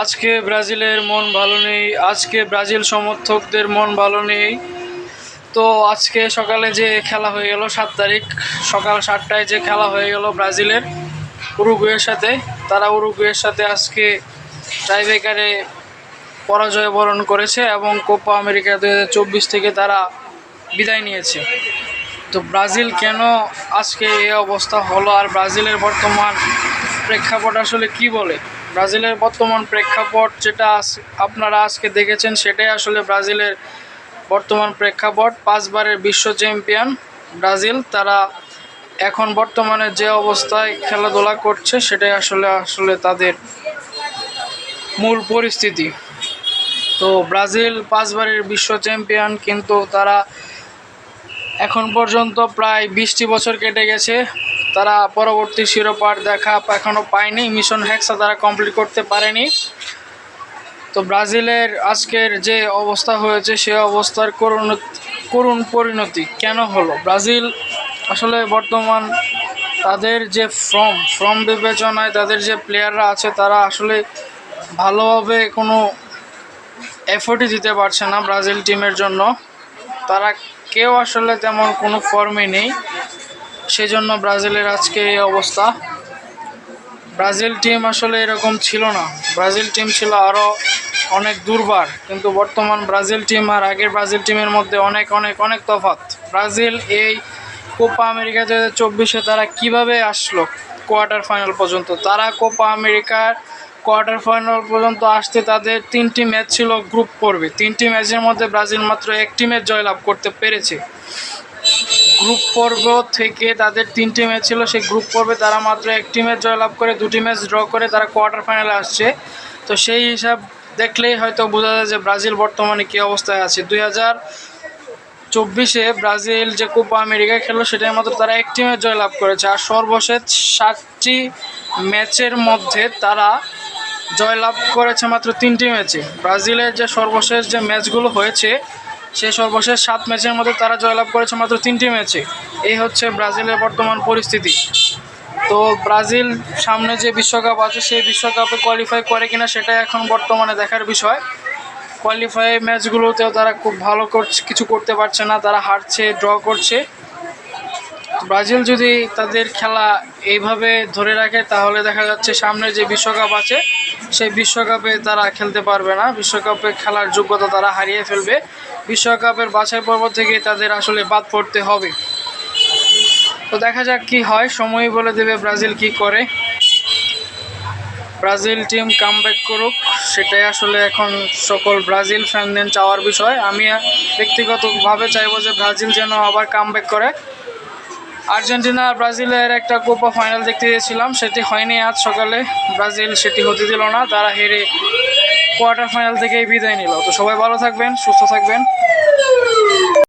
আজকে ব্রাজিলের মন ভালো নেই, আজকে ব্রাজিল সমর্থকদের মন ভালো নেই। তো আজকে সকালে যে খেলা হয়ে গেল, সাত তারিখ, সকাল সাতটায় যে খেলা হয়ে গেল ব্রাজিলের উরুগুয়ের সাথে, তারা উরুগুয়ের সাথে আজকে টাইব্রেকারে পরাজয় বরণ করেছে এবং কোপা আমেরিকা দু হাজার চব্বিশ থেকে তারা বিদায় নিয়েছে। তো ব্রাজিল কেন আজকে এই অবস্থা হলো আর ব্রাজিলের বর্তমান প্রেক্ষাপট আসলে কি বলে? ব্রাজিলের বর্তমান প্রেক্ষাপট যেটা আপনারা আজকে দেখেছেন, সেটাই আসলে ব্রাজিলের বর্তমান প্রেক্ষাপট। পাঁচবারের বিশ্ব চ্যাম্পিয়ন ব্রাজিল, তারা এখন বর্তমানে যে অবস্থায় খেলাধুলা করছে, সেটাই আসলে আসলে তাদের মূল পরিস্থিতি। তো ব্রাজিল পাঁচবারের বিশ্ব চ্যাম্পিয়ন, কিন্তু তারা এখন পর্যন্ত প্রায় বিশটি বছর কেটে গেছে। তারা পরবর্তী শিরোপার দেখা এখনও পায়নি। মিশন হ্যাক্সা তারা কমপ্লিট করতে পারেনি। তো ব্রাজিলের আজকের যে অবস্থা হয়েছে, সে অবস্থার করুণ করুণ পরিণতি কেন হলো? ব্রাজিল আসলে বর্তমান তাদের যে ফর্ম ফর্ম বিবেচনায় তাদের যে প্লেয়াররা আছে, তারা আসলে ভালোভাবে কোনো এফোর্টই দিতে পারছে না ব্রাজিল টিমের জন্য। তারা কেউ আসলে তেমন কোনো ফর্মে নেই। সেজন্য ব্রাজিলের আজকে এই অবস্থা। ব্রাজিল টিম আসলে এরকম ছিল না। ব্রাজিল টিম ছিল আরও অনেক দুর্বার, কিন্তু বর্তমান ব্রাজিল টিম আর আগের ব্রাজিল টিমের মধ্যে অনেক অনেক অনেক তফাৎ। ব্রাজিল এই কোপা আমেরিকা দু হাজার চব্বিশে তারা কীভাবে আসলো কোয়ার্টার ফাইনাল পর্যন্ত? তারা কোপা আমেরিকার কোয়ার্টার ফাইনাল পর্যন্ত আসতে তাদের তিনটি ম্যাচ ছিল গ্রুপ পর্বে তিনটি ম্যাচের মধ্যে ব্রাজিল মাত্র একটি ম্যাচ জয়লাভ করতে পেরেছে। গ্রুপ পর্ব থেকে তাদের তিনটি ম্যাচ ছিল। সেই গ্রুপ পর্বে তারা মাত্র একটি ম্যাচ জয়লাভ করে, দুটি ম্যাচ ড্র করে তারা কোয়ার্টার ফাইনালে আসছে। তো সেই হিসাব দেখলেই হয়তো বোঝা যায় যে ব্রাজিল বর্তমানে কী অবস্থায় আছে। দুই হাজার চব্বিশে ব্রাজিল যে কোপা আমেরিকা খেললো, সেটাই মাত্র তারা একটি ম্যাচ জয়লাভ করেছে। আর সর্বশেষ সাতটি ম্যাচের মধ্যে তারা জয়লাভ করেছে মাত্র তিনটি ম্যাচে ব্রাজিলের যে সর্বশেষ যে ম্যাচগুলো হয়েছে সেই সর্বশেষ সাত ম্যাচের মধ্যে তারা জয়লাভ করেছে মাত্র তিনটি ম্যাচে। এই হচ্ছে ব্রাজিলের বর্তমান পরিস্থিতি। তো ব্রাজিল সামনে যে বিশ্বকাপ আছে, সেই বিশ্বকাপে কোয়ালিফাই করে কিনা সেটা এখন বর্তমানে দেখার বিষয়। কোয়ালিফাই ম্যাচগুলোতেও তারা খুব ভালো করছে, কিছু করতে পারছে না, তারা হারছে ড্র করছে। ব্রাজিল যদি তাদের খেলা এইভাবে ধরে রাখে, তাহলে দেখা যাচ্ছে সামনে যে বিশ্বকাপ আছে, সেই বিশ্বকাপে তারা খেলতে পারবে না। বিশ্বকাপে খেলার যোগ্যতা তারা হারিয়ে ফেলবে। বিশ্বকাপের বাছাই পর্ব থেকে তাদের আসলে বাদ পড়তে হবে। তো দেখা যাক কি হয়। সময় বলে দেবে ব্রাজিল কি করে। ব্রাজিল টিম কামব্যাক করুক, সেটাই আসলে এখন সকল ব্রাজিল ফ্যানদের চাওয়ার বিষয়। আমি ব্যক্তিগতভাবে চাইব যে ব্রাজিল যেন আবার কামব্যাক করে। আর্জেন্টিনা আর ব্রাজিলের একটা কোপা ফাইনাল দেখতে গিয়েছিলাম, সেটি হয়নি আজ সকালে। ব্রাজিল সেটি হতে দিল না, তারা হেরে কোয়ার্টার ফাইনাল থেকেই বিদায় নিল। তো সবাই ভালো থাকবেন, সুস্থ থাকবেন।